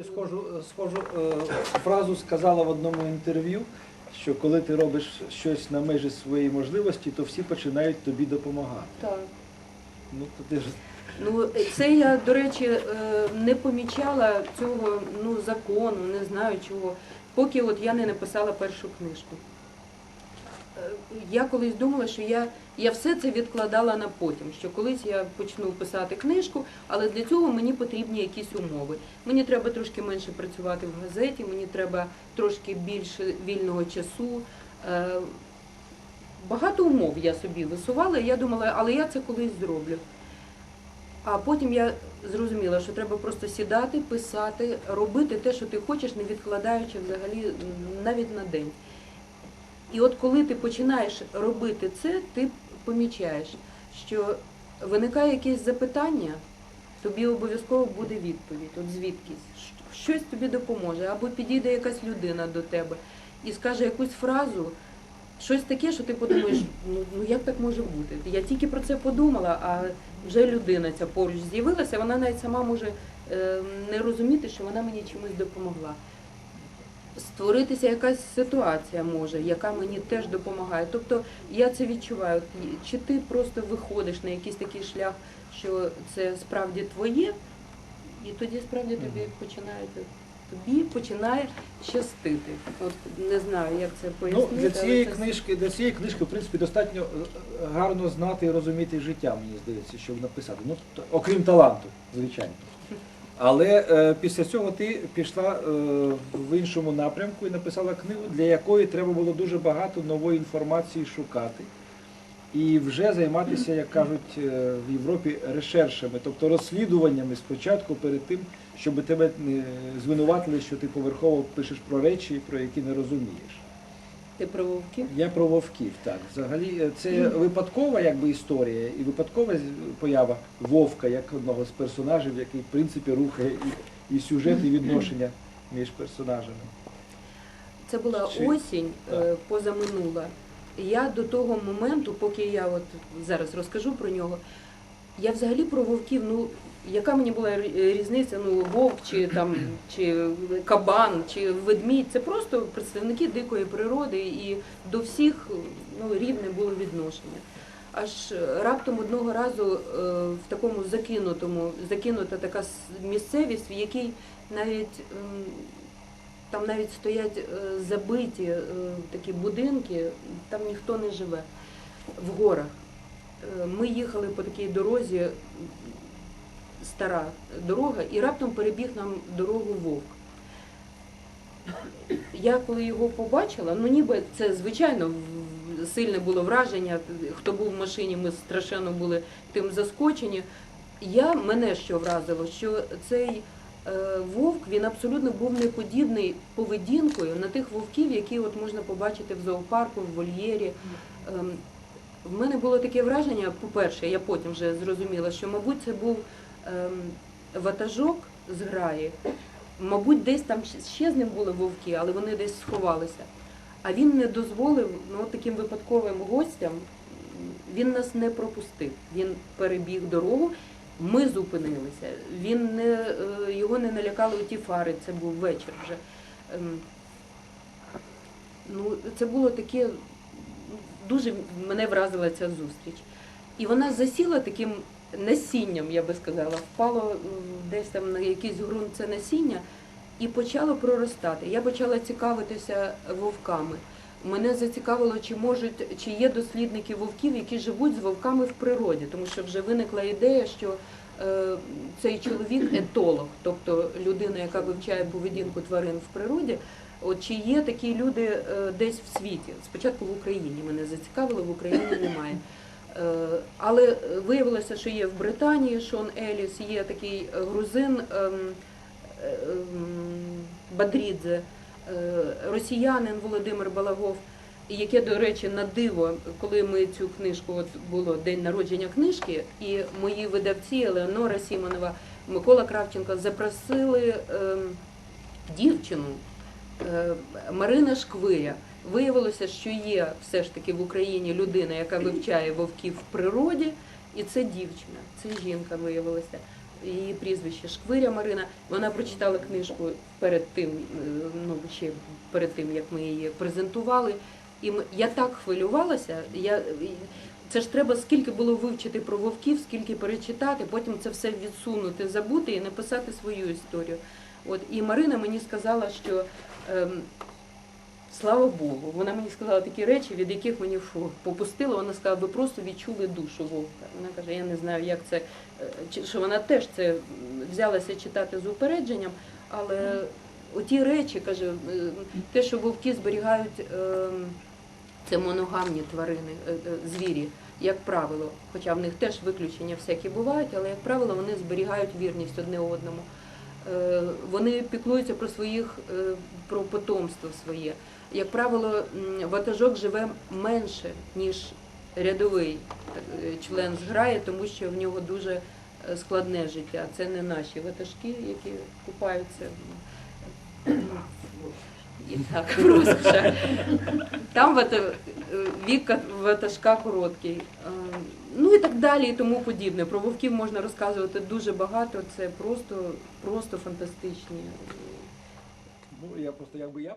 Схожу, схожу е, фразу сказала в одному інтерв'ю, що коли ти робиш щось на межі своєї можливості, то всі починають тобі допомагати. Так. Ну то ти ж Ну, це я, до речі, е, не помічала цього ну, закону, не знаю чого, поки от я не написала першу книжку. Е, Я колись думала, що я, я все це відкладала на потім, що колись я почну писати книжку, але для цього мені потрібні якісь умови. Мені треба трошки менше працювати в газеті, мені треба трошки більше вільного часу. Е, Багато умов я собі висувала, і я думала, але я це колись зроблю. А потім я зрозуміла, що треба просто сідати, писати, робити те, що ти хочеш, не відкладаючи взагалі навіть на день. І от коли ти починаєш робити це, ти помічаєш, що виникає якесь запитання, тобі обов'язково буде відповідь, от звідкись. Щось тобі допоможе, або підійде якась людина до тебе і скаже якусь фразу, щось таке, що ти подумаєш, ну, ну як так може бути? Я тільки про це подумала, а вже людина ця поруч з'явилася, вона навіть сама може е, не розуміти, що вона мені чимось допомогла. Створитися якась ситуація може, яка мені теж допомагає. Тобто я це відчуваю. Чи ти просто виходиш на якийсь такий шлях, що це справді твоє, і тоді справді тобі починає тобі починає щастити. От не знаю, як це ну, пояснити. для але цієї це- книжки, для цієї книжки, в принципі, достатньо е, гарно знати і розуміти життя, мені здається, щоб написати. Ну, окрім таланту, звичайно. Але е, після цього ти пішла е, в іншому напрямку і написала книгу, для якої треба було дуже багато нової інформації шукати. І вже займатися, як кажуть е, в Європі, решершами, тобто розслідуваннями спочатку перед тим, щоб тебе не звинуватили, що ти поверхово пишеш про речі, про які не розумієш. Ти про вовків? Я про вовків, так. Взагалі е, це випадкова якби історія і випадкова поява вовка як одного з персонажів, який в принципі рухає і, і сюжет, і відношення між персонажами. Це була Чи- осінь так. е, позаминула. Я до того моменту, поки я от зараз розкажу про нього, я взагалі про вовків, ну яка мені була різниця, ну вовк чи там чи кабан, чи ведмідь, це просто представники дикої природи, і до всіх ну, рівне було відношення. Аж раптом одного разу е, в такому закинутому, закинута така місцевість, в якій навіть там навіть стоять е, забиті е, такі будинки, там ніхто не живе в горах. Е, Ми їхали по такій дорозі, стара дорога, і раптом перебіг нам дорогу вовк. Я коли його побачила, ну ніби це звичайно сильне було враження. Хто був в машині, ми страшенно були тим заскочені. Я мене що вразило, що цей е, вовк він абсолютно був не подібний поведінкою на тих вовків, які от можна побачити в зоопарку, в вольєрі. Ем, В мене було таке враження, по-перше, я потім вже зрозуміла, що, мабуть, це був ем, ватажок з граї. Мабуть, десь там ще- з ним були вовки, але вони десь сховалися. А він не дозволив ну, таким випадковим гостям, він нас не пропустив. Він перебіг дорогу, ми зупинилися. Він не, е, його не налякали ті фари, це був вечір вже. Ем, Ну, це було таке, дуже мене вразила ця зустріч. І вона засіла таким насінням, я би сказала, впало десь там на якийсь ґрунт це насіння і почало проростати. Я почала цікавитися вовками. Мене зацікавило, чи можуть, чи є дослідники вовків, які живуть з вовками в природі, тому що вже виникла ідея, що е, цей чоловік етолог, тобто людина, яка вивчає поведінку тварин в природі. От чи є такі люди е, десь в світі? Спочатку в Україні мене зацікавило, в Україні немає. Е, але виявилося, що є в Британії Шон Еліс, є такий грузин ем, ем, Бадрідзе, е, росіянин Володимир Балагов, яке, до речі, на диво, коли ми цю книжку, от було день народження книжки, і мої видавці Елеонора Сімонова, Микола Кравченко запросили ем, дівчину. Е, Марина Шквиря. Виявилося, що є все ж таки в Україні людина, яка вивчає вовків в природі, і це дівчина, це жінка виявилася. її прізвище Шквиря Марина. Вона прочитала книжку перед тим, е, ну ще перед тим, як ми її презентували. І я так хвилювалася. Я, це ж треба скільки було вивчити про вовків, скільки перечитати, потім це все відсунути, забути і написати свою історію. От і Марина мені сказала, що слава Богу, вона мені сказала такі речі, від яких мені фу, попустило. Вона сказала, ви просто відчули душу вовка. Вона каже, я не знаю, як це, е, що вона теж це взялася читати з упередженням, але оті речі, каже, те, що вовки зберігають. ем, це моногамні тварини, е, е, звірі, як правило. Хоча в них теж виключення всякі бувають, але як правило вони зберігають вірність одне одному. Е, Вони піклуються про своїх, е, про потомство своє. Як правило, ватажок живе менше, ніж рядовий е, член зграї, тому що в нього дуже складне життя. Це не наші ватажки, які купаються. І так, в. Там вік ватажка короткий. Ну і так далі, і тому подібне. Про вовків можна розказувати дуже багато. Це просто, просто фантастичні. Ну, я просто якби я.